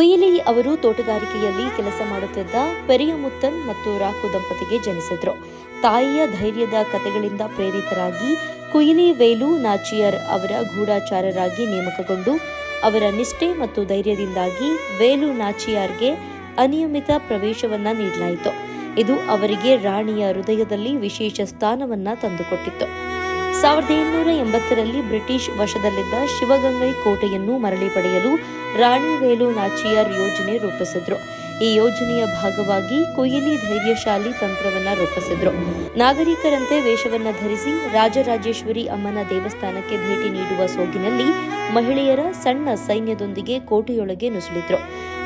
ಕುಯಿಲಿ ಅವರು ತೋಟಗಾರಿಕೆಯಲ್ಲಿ ಕೆಲಸ ಮಾಡುತ್ತಿದ್ದ ಪೆರಿಯಮುತ್ತನ್ ಮತ್ತು ರಾಕು ದಂಪತಿಗೆ ಜನಿಸಿದ್ರು. ತಾಯಿಯ ಧೈರ್ಯದ ಕಥೆಗಳಿಂದ ಪ್ರೇರಿತರಾಗಿ ಕುಯಿಲಿ ವೇಲು ನಾಚಿಯರ್ ಅವರ ಗೂಢಾಚಾರರಾಗಿ ನೇಮಕಗೊಂಡು ಅವರ ನಿಷ್ಠೆ ಮತ್ತು ಧೈರ್ಯದಿಂದಾಗಿ ವೇಲು ನಾಚಿಯಾರ್ಗೆ ಅನಿಯಮಿತ ಪ್ರವೇಶವನ್ನ ನೀಡಲಾಯಿತು. ಇದು ಅವರಿಗೆ ರಾಣಿಯ ಹೃದಯದಲ್ಲಿ ವಿಶೇಷ ಸ್ಥಾನವನ್ನ ತಂದುಕೊಟ್ಟಿತ್ತು. ಸಾವಿರದ ಎಂಟುನೂರ ಎಂಬತ್ತರಲ್ಲಿ ಬ್ರಿಟಿಷ್ ವಶದಲ್ಲಿದ್ದ ಶಿವಗಂಗೈ ಕೋಟೆಯನ್ನು ಮರಳಿ ಪಡೆಯಲು ರಾಣಿ ವೇಲು ನಾಚಿಯಾರ್ ಯೋಜನೆ ರೂಪಿಸಿದ್ರು. ಈ ಯೋಜನೆಯ ಭಾಗವಾಗಿ ಕೊಯ್ಲಿ ಧೈರ್ಯಶಾಲಿ ತಂತ್ರವನ್ನ ರೂಪಿಸಿದ್ರು. ನಾಗರಿಕರಂತೆ ವೇಷವನ್ನ ಧರಿಸಿ ರಾಜರಾಜೇಶ್ವರಿ ಅಮ್ಮನ ದೇವಸ್ಥಾನಕ್ಕೆ ಭೇಟಿ ನೀಡುವ ಸೋಗಿನಲ್ಲಿ ಮಹಿಳೆಯರ ಸಣ್ಣ ಸೈನ್ಯದೊಂದಿಗೆ ಕೋಟೆಯೊಳಗೆ ನುಸುಳಿದ್ರು.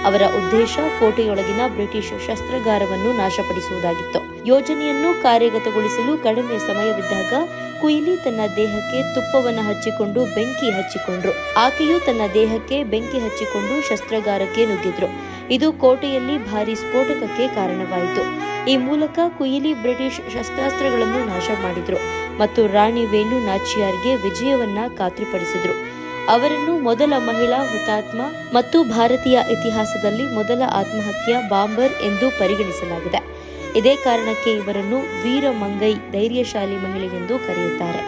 ಅವರ ಉದ್ದೇಶ ಕೋಟೆಯೊಳಗಿನ ಬ್ರಿಟಿಷ್ ಶಸ್ತ್ರಾಗಾರವನ್ನು ನಾಶಪಡಿಸುವುದಾಗಿತ್ತು. ಯೋಜನೆಯನ್ನು ಕಾರ್ಯಗತಗೊಳಿಸಲು ಕಡಿಮೆ ಸಮಯವಿದ್ದಾಗ ಕುಯಿಲಿ ತನ್ನ ದೇಹಕ್ಕೆ ತುಪ್ಪವನ್ನು ಹಚ್ಚಿಕೊಂಡು ಬೆಂಕಿ ಹಚ್ಚಿಕೊಂಡ್ರು. ಆಕೆಯು ತನ್ನ ದೇಹಕ್ಕೆ ಬೆಂಕಿ ಹಚ್ಚಿಕೊಂಡು ಶಸ್ತ್ರಾಗಾರಕ್ಕೆ ನುಗ್ಗಿದ್ರು. ಇದು ಕೋಟೆಯಲ್ಲಿ ಭಾರಿ ಸ್ಫೋಟಕಕ್ಕೆ ಕಾರಣವಾಯಿತು. ಈ ಮೂಲಕ ಕುಯಿಲಿ ಬ್ರಿಟಿಷ್ ಶಸ್ತ್ರಾಸ್ತ್ರಗಳನ್ನು ನಾಶ ಮಾಡಿದ್ರು ಮತ್ತು ರಾಣಿ ವೇಣು ನಾಚಿಯಾರ್ಗೆ ವಿಜಯವನ್ನ ಖಾತ್ರಿಪಡಿಸಿದ್ರು. ಅವರನ್ನು ಮೊದಲ ಮಹಿಳಾ ಹುತಾತ್ಮ ಮತ್ತು ಭಾರತೀಯ ಇತಿಹಾಸದಲ್ಲಿ ಮೊದಲ ಆತ್ಮಹತ್ಯಾ ಬಾಂಬರ್ ಎಂದು ಪರಿಗಣಿಸಲಾಗಿದೆ. ಇದೇ ಕಾರಣಕ್ಕೆ ಇವರನ್ನು ವೀರ ಮಂಗೈ ಧೈರ್ಯಶಾಲಿ ಮಹಿಳೆ ಎಂದು ಕರೆಯುತ್ತಾರೆ.